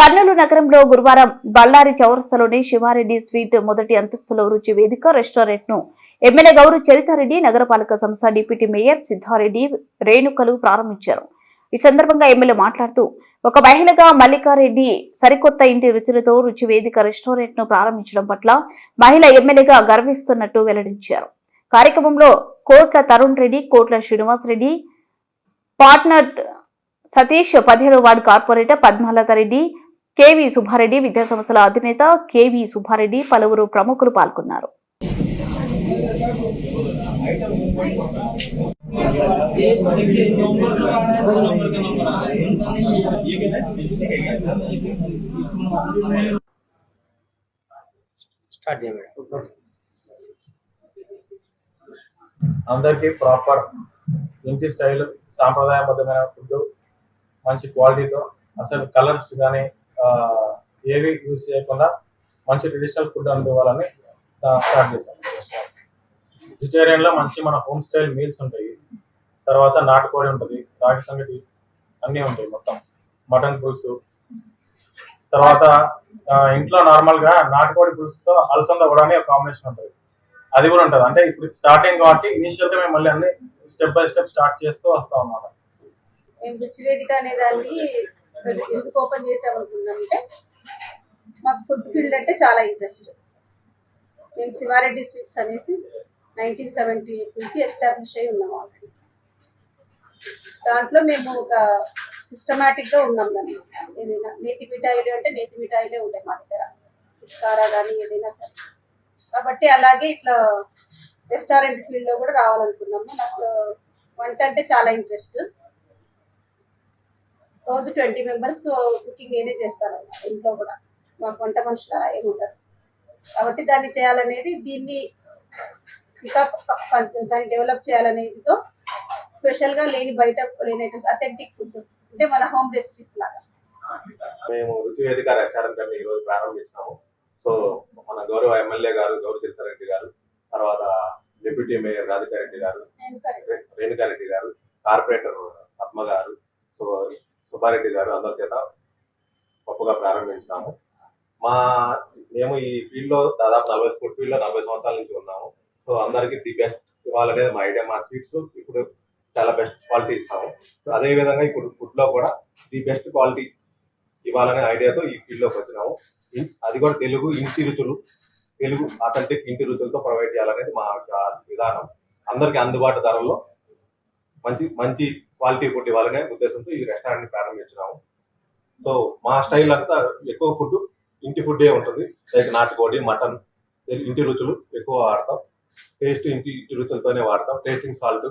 కర్నూలు నగరంలో గురువారం బళ్ళారి చౌరస్తలోని శివారెడ్డి స్వీట్ మొదటి అంతస్తులో రుచి వేదిక రెస్టారెంట్ను ఎమ్మెల్యే గౌరు చరితారెడ్డి నగరపాలక సంస్థ డిప్యూటీ మేయర్ సిద్ధారెడ్డి రేణుకలు ప్రారంభించారు. ఈ సందర్భంగా ఎమ్మెల్యే మాట్లాడుతూ ఒక మహిళగా మల్లికారెడ్డి సరికొత్త ఇంటి రుచులతో రుచి వేదిక రెస్టారెంట్ను ప్రారంభించడం పట్ల మహిళ ఎమ్మెల్యేగా గర్విస్తున్నట్టు వెల్లడించారు. కార్యక్రమంలో కోట్ల తరుణ్ రెడ్డి కోట్ల శ్రీనివాస్ రెడ్డి పార్ట్నర్ సతీష్ పదిహేడు ward corporator Padmalatha Reddy KV Subbareddy విద్యాసంస్థల అధినేత కేవీ సుబ్బారెడ్డి పలువురు ప్రముఖులు పాల్గొన్నారు. అందరికీ ప్రాపర్ ఇంటి స్టైల్ సాంప్రదాయబద్ధమైన ఫుడ్ మంచి క్వాలిటీతో అసలు కలర్స్ కానీ ఏవి యూజ్ చేయకుండా మంచి ట్రెడిషనల్ ఫుడ్ అందివ్వాలని స్టార్ట్ చేశాను వెజిటేరియన్లో మంచి మన హోమ్ స్టైల్ మీల్స్ ఉంటాయి. తర్వాత నాటుకోడి ఉంటుంది రాగి సంగటి అన్నీ ఉంటాయి మొత్తం. మటన్ పులుసు. తర్వాత ఇంట్లో నార్మల్గా నాటుకోడి పులుసుతో అలసంద కూడా అని ఒక కాంబినేషన్ ఉంటుంది. అది కూడా ఉంటుంది. అంటే ఇప్పుడు స్టార్టింగ్ కాబట్టి ఇనిషియల్గా మేము మళ్ళీ అన్ని స్టెప్ బై స్టెప్ స్టార్ట్ చేస్తూ వస్తాం అన్నమాట. ఎందుకు ఓపెన్ చేసామనుకున్నామంటే మాకు ఫుడ్ ఫీల్డ్ అంటే చాలా ఇంట్రెస్ట్. మేము శివారెడ్డి స్వీట్స్ అనేసి నైన్టీన్ సెవెంటీ ఎయిట్ నుంచి ఎస్టాబ్లిష్ అయి ఉన్నాం ఆల్రెడీ. దాంట్లో మేము ఒక సిస్టమేటిక్గా ఉన్నాం అనమాట ఏదైనా నేతి మిఠాయిలు అంటే నేతి మిఠాయిలే ఉంటాయి మా దగ్గర. కారా కానీ ఏదైనా సరే. కాబట్టి అలాగే ఇట్లా రెస్టారెంట్ ఫీల్డ్లో కూడా రావాలనుకున్నాము. నాకు వంట అంటే చాలా ఇంట్రెస్ట్. రోజు ట్వంటీ మెంబర్స్ కుకింగ్ నేనే చేస్తాను ఇంట్లో కూడా. మాకు వంట మనుషులు అలా ఏమి ఉండరు. కాబట్టి దాన్ని చేయాలనేది దీన్ని ఇంకా దాన్ని డెవలప్ చేయాలనేదితో స్పెషల్గా లేని బయట లేని ఐటమ్స్ అథెంటిక్ ఫుడ్ అంటే మన హోమ్ రెసిపీస్ లాగా. మేము రుచి వేదిక రెస్టారెంట్ అని ఈరోజు ప్రారంభించినాము. సో మన గౌరవ ఎమ్మెల్యే గారు గౌరవ చిత్తారెడ్డి గారు తర్వాత డిప్యూటీ మేయర్ రాధికారెడ్డి గారు రేణుకారెడ్డి గారు కార్పొరేటర్ పద్మ గారు. సో సుబ్బారెడ్డి గారు అందరి చేత గొప్పగా ప్రారంభించినాము. మా మేము ఈ ఫీల్డ్లో దాదాపు నలభై ఫుడ్ ఫీల్డ్లో నలభై సంవత్సరాల నుంచి ఉన్నాము. సో అందరికీ ది బెస్ట్ ఇవ్వాలనేది మా ఐడియా మా స్వీట్స్ ఇప్పుడు చాలా బెస్ట్ క్వాలిటీ ఇస్తాము. సో అదే విధంగా ఇప్పుడు ఫుడ్లో కూడా ది బెస్ట్ క్వాలిటీ ఇవ్వాలనే ఐడియాతో ఈ ఫీల్డ్లోకి వచ్చినాము. అది కూడా తెలుగు ఇంటి రుచులు తెలుగు అథెంటిక్ ఇంటి రుచులతో ప్రొవైడ్ చేయాలనేది మా యొక్క విధానం. అందరికీ అందుబాటు ధరల్లో మంచి మంచి క్వాలిటీ ఫుడ్ ఇవ్వాలనే ఉద్దేశంతో ఈ రెస్టారెంట్ ప్రారంభించినాము. సో మా స్టైల్ అంతా ఎక్కువ ఫుడ్ ఇంటి ఫుడ్డే ఉంటుంది. లైక్ నాటుకోడి మటన్ ఇంటి రుచులు ఎక్కువ వాడతాం. టేస్ట్ ఇంటి ఇంటి రుచులతోనే వాడతాం. Tasting salt